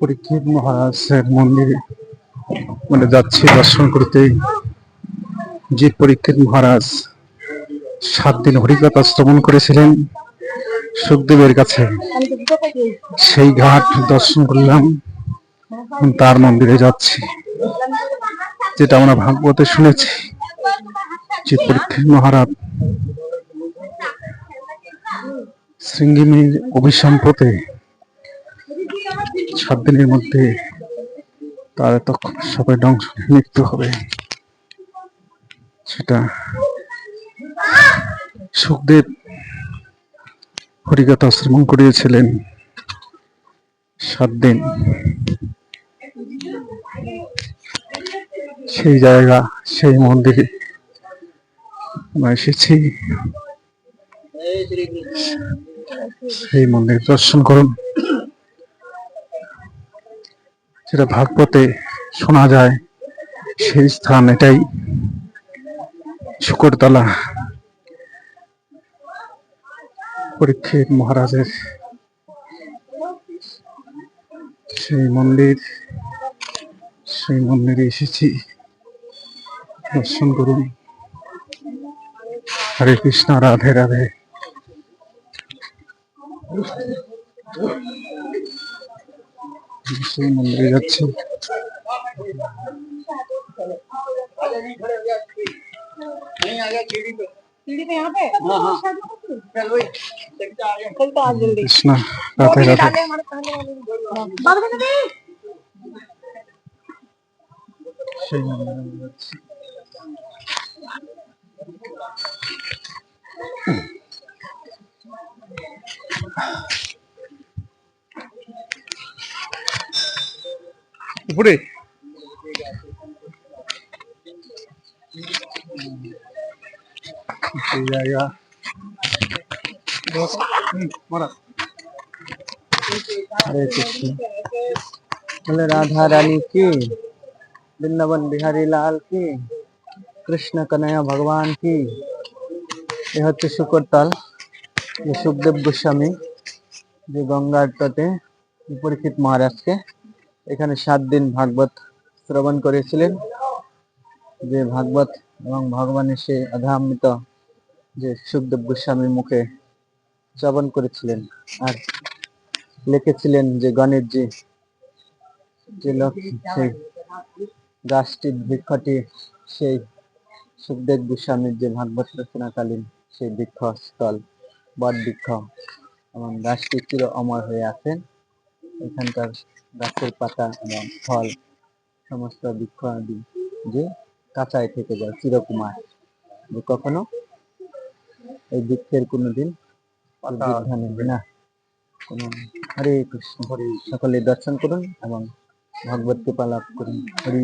পরীক্ষিত মহারাজের মন্দিরে মানে যাচ্ছি দর্শন করতে। যে পরীক্ষিত মহারাজ সাত দিন হরিকথা শ্রবণ করেছিলেন সুখদেবের কাছে, সেই ঘাট দর্শন করলাম, তার মন্দিরে যাচ্ছি। যেটা আমরা ভাগবতে শুনেছি যে পরীক্ষিত মহারাজ শৃঙ্গিনীর অভিসম্পতে সাত দিনের মধ্যে তার তখন সবাই ধ্বংস মৃত্যু হবে। সেটা সুখদেব হরিকথা শ্রবণ করিয়েছিলেন। সাত দিন সেই জায়গা, সেই মন্দিরে আমরা এসেছি। সেই মন্দির দর্শন করুন। যেটা ভাগবতে শোনা যায়, সেই স্থান এটাই। শুকরতলা। পরীক্ষিত মহারাজের সেই মন্দির, সেই মন্দিরে এসেছি। দর্শন করুন। হরে কৃষ্ণ, রাধে রাধে। সেই মন্দিরে যাচ্ছে কৃষ্ণ রাতে রাতে সেই মন্দিরে যাচ্ছে पूरे बोले राधा रानी की वृंदावन बिहारी लाल की कृष्ण कन्हैया भगवान की यह त्रिशुकर ये सुखदेव गोस्वामी जो गंगा तटे परिचित महाराष्ट्र के এখানে সাত দিন ভাগবত শ্রবণ করেছিলেন। যে ভাগবত এবং ভগবানের সেই অধামৃত যে সুখদেব গোস্বামীর মুখে শ্রবণ করেছিলেন আর লিখেছিলেন যে গণেশজি, যে সেই গাছটির বৃক্ষটি, সেই সুখদেব গোস্বামীর যে ভাগবত রচনাকালীন সেই বৃক্ষ স্থল বট বৃক্ষ এবং গাছটি চির অমর হয়ে আছেন এখানকার গাছের পাতা এবং ফল সমস্ত বৃক্ষ আদি যে কাঁচায় থেকে যায় চিরকুমার। যে কখনো এই বৃক্ষের কোনোদিন না। কোনো হরে কৃষ্ণ হরে সকলে দর্শন করুন এবং ভগবত কৃপা লাভ করুন। হরি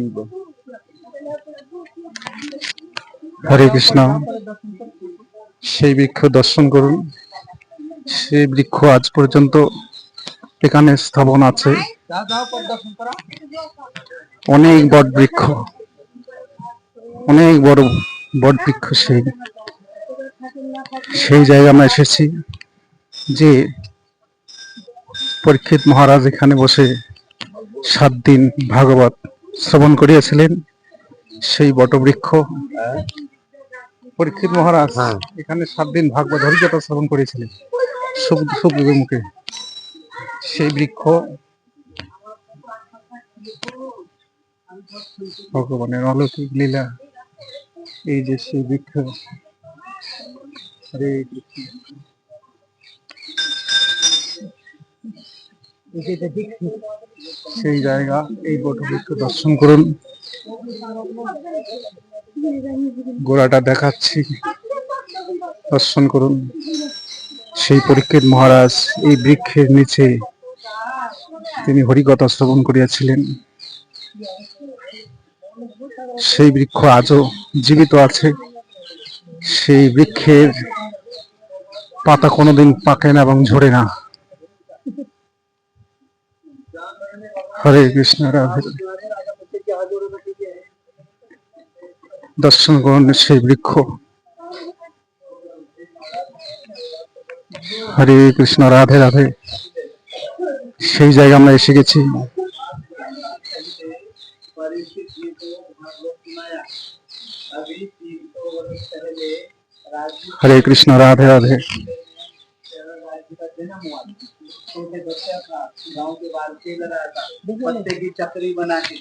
হরে কৃষ্ণ। সেই বৃক্ষ দর্শন করুন। সেই বৃক্ষ আজ পর্যন্ত এখানে স্থাপন আছে। অনেক বট বৃক্ষ। অনেক বড় বট বৃক্ষ সেই সেই জায়গা আমরা এসেছি যে পরীক্ষিত মহারাজ এখানে বসে সাত দিন ভাগবত শ্রবণ করিয়াছিলেন। সেই বটবৃক্ষ পরীক্ষিত মহারাজ এখানে সাত দিন ভাগবত হরিকথা শ্রবণ করেছিলেন সুখ- সুখদেবের মুখে। সেই বৃক্ষ ভগবানের অলৌকিক লীলা, এই যে সেই বৃক্ষ হরে সেই জায়গা, এই বটবৃক্ষ দর্শন করুন। গোড়াটা দেখাচ্ছি, দর্শন করুন। সেই পরীক্ষিত মহারাজ, এই বৃক্ষের নিচে তিনি হরিকথা শ্রবণ করিয়াছিলেন। সেই বৃক্ষ আজও জীবিত আছে। সেই বৃক্ষের পাতা কোনোদিন পাকে না এবং ঝরে না। হরে কৃষ্ণ, রাধে। দর্শন করুন সেই বৃক্ষ। হরে কৃষ্ণ, রাধে রাধে। সেই জায়গায় আমরা এসে গেছি परीक्षित जी को भागवत सुनाया अभी तीन सौ वर्ष पहले राज्य হরে কৃষ্ণ রাধে রাধে राज्य का जन्म हुआ छोटे बच्चा था गांव के बाहर खेल रहा था पत्ते की चक्री बना के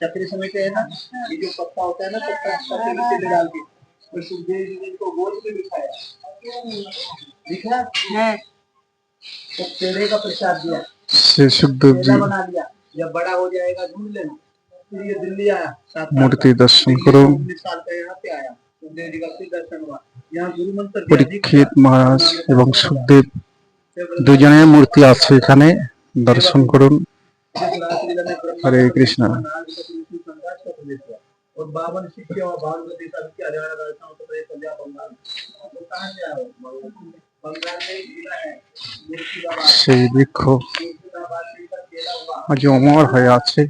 चक्री समेटे है ना ये जो पत्ता होता है ना पत्ता चक्री में तेल डाल के तो सुखदेव जी ने इनको गोद में बिठाया दिखा है तो पेड़े का प्रसाद दिया সে সুখদেব জি पेड़ा बना दिया जब बड़ा हो जाएगा ढूंढ लेना फिर ये दिल्ली आया सात साल মূর্তি দর্শন করো उन्नीस साल का यहाँ पे आया सुखदेव जी का फिर दर्शन हुआ यहाँ गुरु मंत्र दिया, পরীক্ষিত মহারাজ এবং সুখদেব फिर দুজনের মূর্তি আছে এখানে দর্শন করুন रासलीला में ब्रह्मा হরে কৃষ্ণ नाग का तुलसी संघर्ष का प्रवेश हुआ और बावन शिष्य और भागवती सब की हरियाणा राजस्थान उत्तर प्रदेश पंजाब बंगाल সেই বৃক্ষ আজ অমর হয়ে আছে।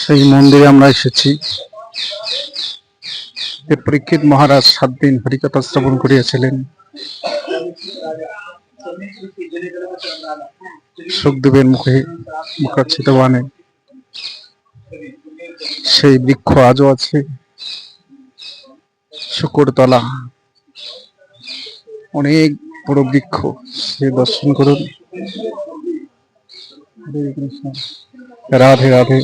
সেই মন্দিরে আমরা এসেছি। পরীক্ষিত মহারাজ সাত দিন হরিকথা শ্রবণ করিয়াছিলেন। সুখদেবের মুখে মুখাচ্ছিত বানে সেই বৃক্ষ আজও আছে। শুকরতলা অনেক বড় বৃক্ষ। সে দর্শন করুন। রাধে রাধে।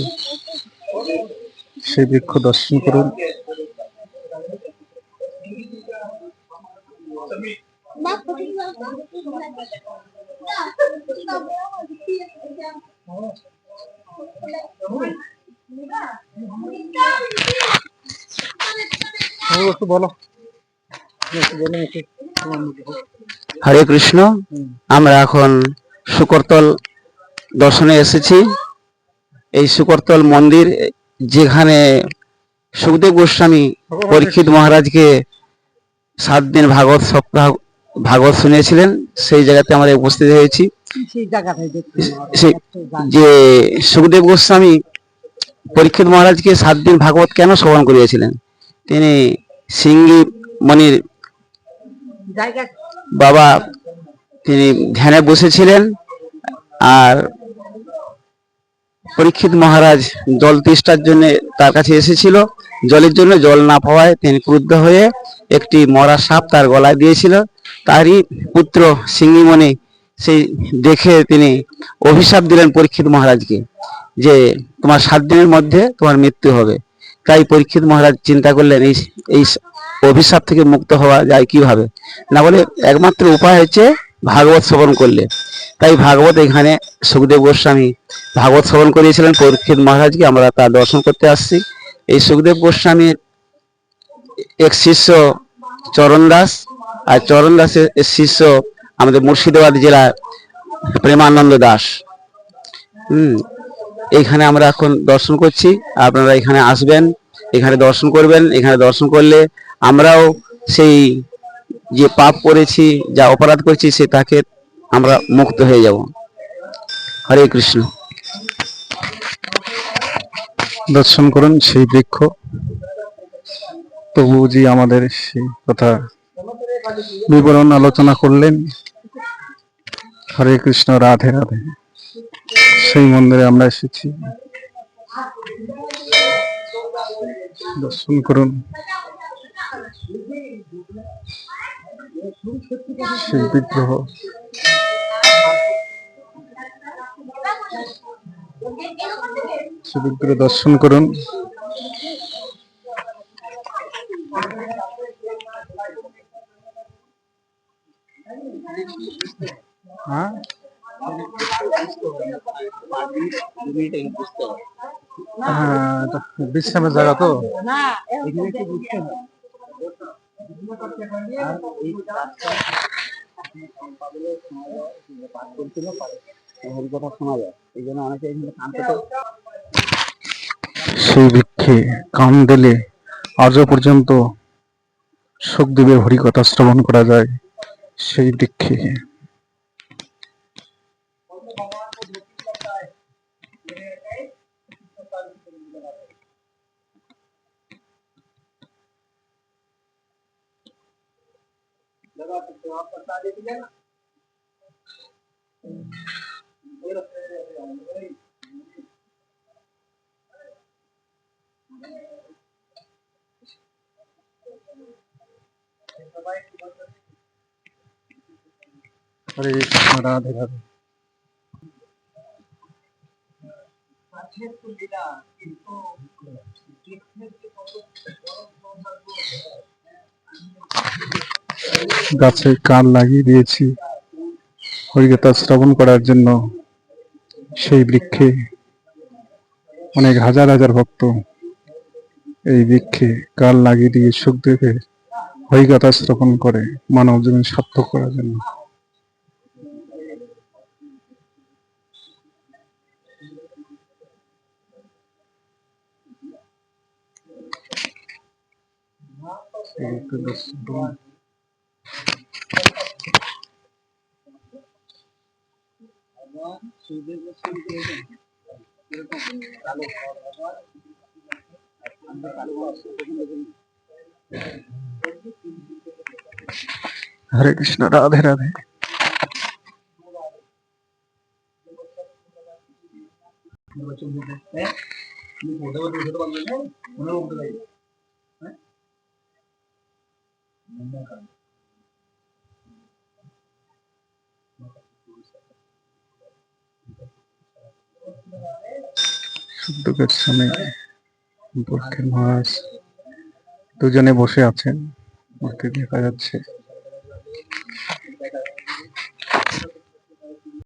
সেই বৃক্ষ দর্শন করুন। হরে কৃষ্ণ, আমরা এখন শুকরতল দর্শনে এসেছি। এই শুকরতল মন্দির, যেখানে সুখদেব গোস্বামী পরীক্ষিত মহারাজকে সাত দিন ভাগবত সপ্তাহ ভাগবত শুনিয়েছিলেন সেই জায়গাতে আমরা উপস্থিত হয়েছি। যে সুখদেব গোস্বামী পরীক্ষিত মহারাজকে সাত দিন ভাগবত কেন শ্রবণ করিয়েছিলেন? তিনি সিঙ্গি জায়গা বাবা তিনি ধ্যানে বসেছিলেন আর পরীক্ষিত মহারাজ জল তেষ্টার জন্য তার কাছে এসেছিল। জলের জন্য জল না পাওয়ায় তিনি ক্রুদ্ধ হয়ে একটি মরা সাপ তার গলায় দিয়েছিল। তারই পুত্র সিঙ্গিমণি সেই দেখে তিনি অভিশাপ দিলেন পরীক্ষিত মহারাজকে যে তোমার সাত দিনের মধ্যে তোমার মৃত্যু হবে। তাই পরীক্ষিত মহারাজ চিন্তা করলেন, এই এই অভিশাপ থেকে মুক্ত হওয়া যায় কীভাবে? না বলে একমাত্র উপায় হচ্ছে ভাগবত শ্রবণ করলে। তাই ভাগবত এখানে সুখদেব গোস্বামী ভাগবত শ্রবণ করিয়েছিলেন, পরীক্ষিত মহারাজকে আমরা তার দর্শন করতে আসছি। এই সুখদেব গোস্বামীর এক শিষ্য চরণ দাস আর চরণ দাসের শিষ্য আমাদের মুর্শিদাবাদ জেলার প্রেমানন্দ দাস। হুম এইখানে আমরা এখন দর্শন করছি। আপনারা এখানে আসবেন, এখানে দর্শন করবেন, এখানে দর্শন করলে আমরাও সেই যে পাপ করেছি, যা অপরাধ করেছি, সে তাকে আমরা মুক্ত হয়ে যাব। হরে কৃষ্ণ। দর্শন করুন সেই বৃক্ষ। তবুজি আমাদের সেই কথা বিবরণ আলোচনা করলেন। হরে কৃষ্ণ, রাধে রাধে। সেই মন্দিরে আমরা এসেছি। দর্শন করুন। সেই বিগ্রহ। সেই বিগ্রহ দর্শন করুন হ্যাঁ হ্যাঁ এটা বিশ্রামের জায়গা তো না এখানে একটু বুঝতে হবে হরিকথা শোনা যায় এই জন্য অনেকে এখানে কান পেতে সেই বৃক্ষে কান দিলে আজও পর্যন্ত সুখদেবের হরিকথা শ্রবণ করা যায়। सही दिखे हैं लगा सकते हो आप पता दीजिए ना হরে কৃষ্ণ রাধে রাধে গাছে কান লাগিয়ে দিয়েছি। হরিকথা শ্রবণ করার জন্য সেই বৃক্ষে অনেক হাজার হাজার ভক্ত এই বৃক্ষে কাল লাগিয়ে দিয়ে সুখদেবের হরিকথা শ্রবণ করে মানব জীবন সার্থক করার জন্য। हरे कृष्ण राधे राधे। बच्चों ये फ़ोटो उन्होंने उठ শুদ্ধ গোস্বামী পক্ষের মহারাজ দুজনে বসে আছেন। দেখা যাচ্ছে।